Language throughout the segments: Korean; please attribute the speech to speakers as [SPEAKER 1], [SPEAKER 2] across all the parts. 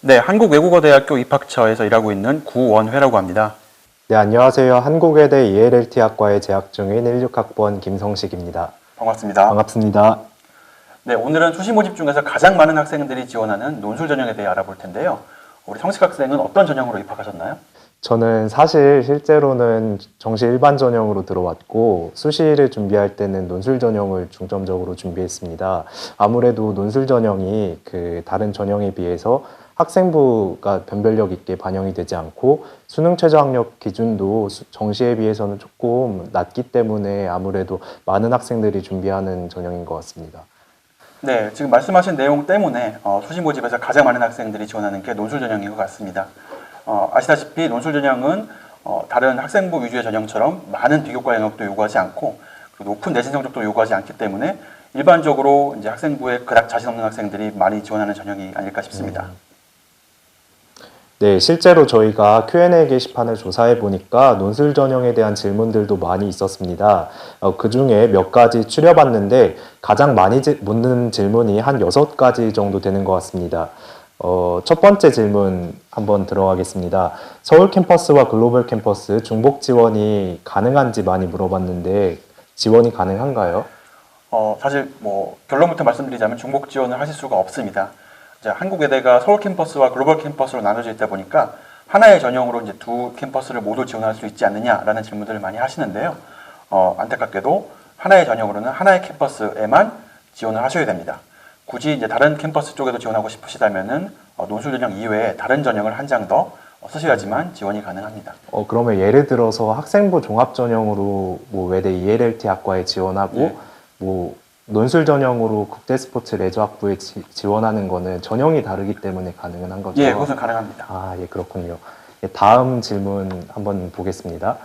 [SPEAKER 1] 네, 한국외국어대학교 입학처에서 일하고 있는 구원회라고 합니다.
[SPEAKER 2] 네, 안녕하세요. 한국외대 ELLT 학과에 재학 중인 16학번 김성식입니다.
[SPEAKER 1] 반갑습니다.
[SPEAKER 2] 반갑습니다.
[SPEAKER 1] 네, 오늘은 수시 모집 중에서 가장 많은 학생들이 지원하는 논술 전형에 대해 알아볼 텐데요. 우리 성식 학생은 어떤 전형으로 입학하셨나요?
[SPEAKER 2] 저는 사실 실제로는 정시 일반 전형으로 들어왔고 수시를 준비할 때는 논술 전형을 중점적으로 준비했습니다. 아무래도 논술 전형이 그 다른 전형에 비해서 학생부가 변별력 있게 반영이 되지 않고 수능 최저 학력 기준도 수- 정시에 비해서는 조금 낮기 때문에 아무래도 많은 학생들이 준비하는 전형인 것 같습니다.
[SPEAKER 1] 네, 지금 말씀하신 내용 때문에 어, 수시 모집에서 가장 많은 학생들이 지원하는 게 논술 전형인 것 같습니다. 어, 아시다시피 논술 전형은 어, 다른 학생부 위주의 전형처럼 많은 비교과 영역도 요구하지 않고 그리고 높은 내신 성적도 요구하지 않기 때문에 일반적으로 이제 학생부에 그닥 자신 없는 학생들이 많이 지원하는 전형이 아닐까 싶습니다.
[SPEAKER 2] 네, 실제로 저희가 Q&A 게시판을 조사해 보니까 논술 전형에 대한 질문들도 많이 있었습니다. 어, 그 중에 몇 가지 추려봤는데 가장 많이 지- 묻는 질문이 한 여섯 가지 정도 되는 것 같습니다. 어, 첫 번째 질문 한번 들어가겠습니다. 서울 캠퍼스와 글로벌 캠퍼스 중복 지원이 가능한지 많이 물어봤는데 지원이 가능한가요?
[SPEAKER 1] 어, 사실 뭐 결론부터 말씀드리자면 중복 지원을 하실 수가 없습니다. 이제 한국외대가 서울 캠퍼스와 글로벌 캠퍼스로 나눠져 있다 보니까 하나의 전형으로 이제 두 캠퍼스를 모두 지원할 수 있지 않느냐라는 질문들을 많이 하시는데요. 어, 안타깝게도 하나의 전형으로는 하나의 캠퍼스에만 지원을 하셔야 됩니다. 굳이 이제 다른 캠퍼스 쪽에도 지원하고 싶으시다면은 어, 논술 전형 이외에 다른 전형을 한 장 더 쓰셔야지만 지원이 가능합니다.
[SPEAKER 2] 어, 그러면 예를 들어서 학생부 종합 전형으로 뭐 외대 ELLT 학과에 지원하고
[SPEAKER 1] 네.
[SPEAKER 2] 뭐 논술 전형으로 국제 스포츠 레저 학부에 지, 지원하는 거는 전형이 다르기 때문에 가능은 한 거죠.
[SPEAKER 1] 예, 그것은 가능합니다.
[SPEAKER 2] 아, 예, 그렇군요. 예, 다음 질문 한번 보겠습니다.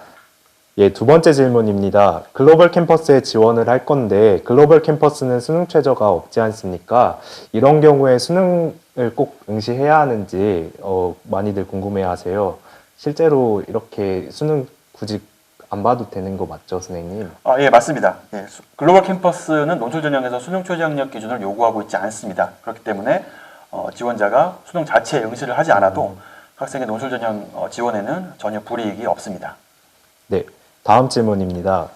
[SPEAKER 2] 예, 두 번째 질문입니다. 글로벌 캠퍼스에 지원을 할 건데 글로벌 캠퍼스는 수능 최저가 없지 않습니까? 이런 경우에 수능을 꼭 응시해야 하는지 어, 많이들 궁금해하세요. 실제로 이렇게 수능 굳이 안 봐도 되는 거 맞죠, 선생님?
[SPEAKER 1] 아, 예, 맞습니다. 예, 수- 글로벌 캠퍼스는 논술 전형에서 수능 최저 학력 기준을 요구하고 있지 않습니다. 그렇기 때문에 어, 지원자가 수능 자체에 응시를 하지 않아도 학생의 논술 전형 어, 지원에는 전혀 불이익이 없습니다.
[SPEAKER 2] 네, 다음 질문입니다.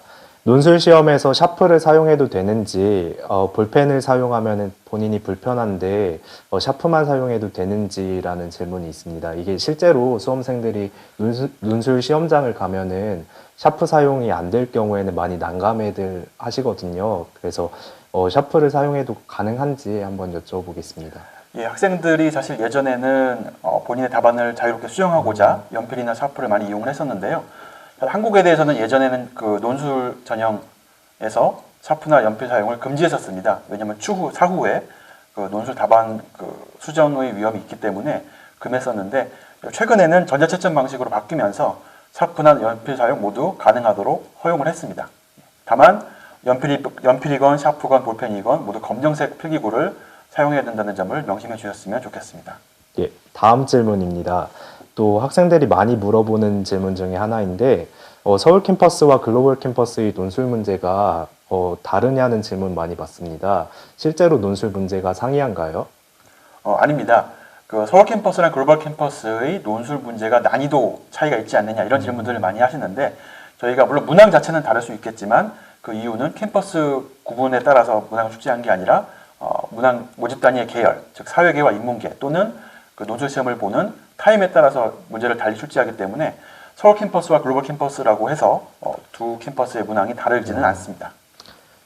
[SPEAKER 2] 논술 시험에서 샤프를 사용해도 되는지, 어, 볼펜을 사용하면 본인이 불편한데 어, 샤프만 사용해도 되는지라는 질문이 있습니다. 이게 실제로 수험생들이 논술, 논술 시험장을 가면은 샤프 사용이 안 될 경우에는 많이 난감해들 하시거든요. 그래서 어, 샤프를 사용해도 가능한지 한번 여쭤보겠습니다.
[SPEAKER 1] 예, 학생들이 사실 예전에는 어, 본인의 답안을 자유롭게 수정하고자 연필이나 샤프를 많이 이용을 했었는데요. 한국에 대해서는 예전에는 그 논술 전형에서 샤프나 연필 사용을 금지했었습니다. 왜냐하면 추후 사후에 그 논술 답안 그 수정의 위험이 있기 때문에 금했었는데 최근에는 전자채점 방식으로 바뀌면서 샤프나 연필 사용 모두 가능하도록 허용을 했습니다. 다만 연필이, 연필이건 샤프건 볼펜이건 모두 검정색 필기구를 사용해야 된다는 점을 명심해 주셨으면 좋겠습니다.
[SPEAKER 2] 예, 다음 질문입니다. 또 학생들이 많이 물어보는 질문 중에 하나인데 어, 서울 캠퍼스와 글로벌 캠퍼스의 논술 문제가 어, 다르냐는 질문 많이 받습니다. 실제로 논술 문제가 상이한가요?
[SPEAKER 1] 어, 아닙니다. 그 서울 캠퍼스랑 글로벌 캠퍼스의 논술 문제가 난이도 차이가 있지 않느냐 이런 질문들을 많이 하시는데 저희가 물론 문항 자체는 다를 수 있겠지만 그 이유는 캠퍼스 구분에 따라서 문항을 출제한 게 아니라 어, 문항 모집 단위의 계열, 즉 사회계와 인문계 또는 그 논술 시험을 보는 타임에 따라서 문제를 달리 출제하기 때문에 서울 캠퍼스와 글로벌 캠퍼스라고 해서 어, 두 캠퍼스의 문항이 다르지는 않습니다.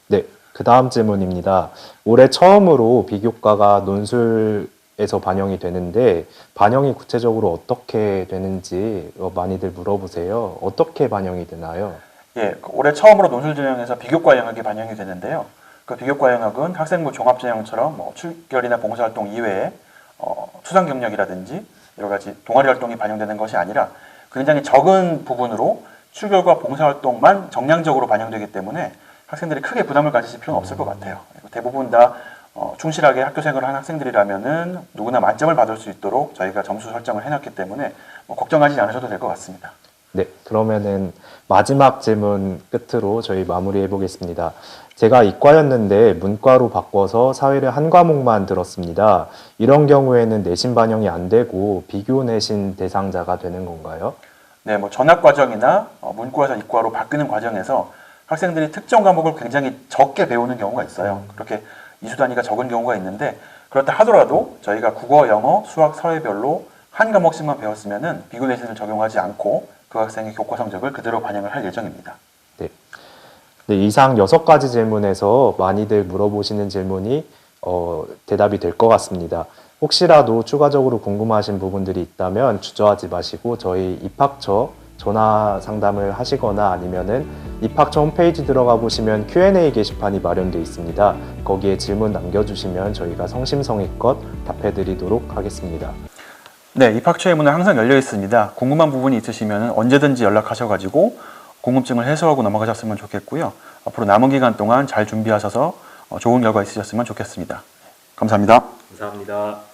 [SPEAKER 2] 네, 그 다음 질문입니다. 올해 처음으로 비교과가 논술에서 반영이 되는데 반영이 구체적으로 어떻게 되는지 어, 많이들 물어보세요. 어떻게 반영이 되나요?
[SPEAKER 1] 예, 그 올해 처음으로 논술 전형에서 비교과 영역이 반영이 되는데요. 그 비교과 영역은 학생부 종합 전형처럼 뭐 출결이나 봉사활동 이외에 어, 수상 경력이라든지 여러 가지 동아리 활동이 반영되는 것이 아니라 굉장히 적은 부분으로 출결과 봉사활동만 정량적으로 반영되기 때문에 학생들이 크게 부담을 가지실 필요는 없을 것 같아요. 대부분 다 어, 충실하게 학교 생활을 한 학생들이라면은 누구나 만점을 받을 수 있도록 저희가 점수 설정을 해놨기 때문에 뭐 걱정하지 않으셔도 될 것 같습니다.
[SPEAKER 2] 네, 그러면은 마지막 질문 끝으로 저희 마무리해 보겠습니다. 제가 이과였는데 문과로 바꿔서 사회를 한 과목만 들었습니다. 이런 경우에는 내신 반영이 안 되고 비교 내신 대상자가 되는 건가요?
[SPEAKER 1] 네, 뭐 전학 과정이나 어, 문과에서 이과로 바뀌는 과정에서 학생들이 특정 과목을 굉장히 적게 배우는 경우가 있어요. 그렇게 이수 단위가 적은 경우가 있는데 그렇다 하더라도 저희가 국어, 영어, 수학, 사회별로 한 과목씩만 배웠으면은 비교 내신을 적용하지 않고 그 학생의 교과 성적을 그대로 반영을 할 예정입니다.
[SPEAKER 2] 네. 네, 이상 여섯 가지 질문에서 많이들 물어보시는 질문이 어, 대답이 될 것 같습니다. 혹시라도 추가적으로 궁금하신 부분들이 있다면 주저하지 마시고 저희 입학처 전화 상담을 하시거나 아니면은 입학처 홈페이지 들어가 보시면 Q&A 게시판이 마련되어 있습니다. 거기에 질문 남겨주시면 저희가 성심성의껏 답해드리도록 하겠습니다.
[SPEAKER 1] 네, 입학 처의 문은 항상 열려 있습니다. 궁금한 부분이 있으시면 언제든지 연락하셔가지고 궁금증을 해소하고 넘어가셨으면 좋겠고요. 앞으로 남은 기간 동안 잘 준비하셔서 어, 좋은 결과 있으셨으면 좋겠습니다. 감사합니다.
[SPEAKER 2] 감사합니다.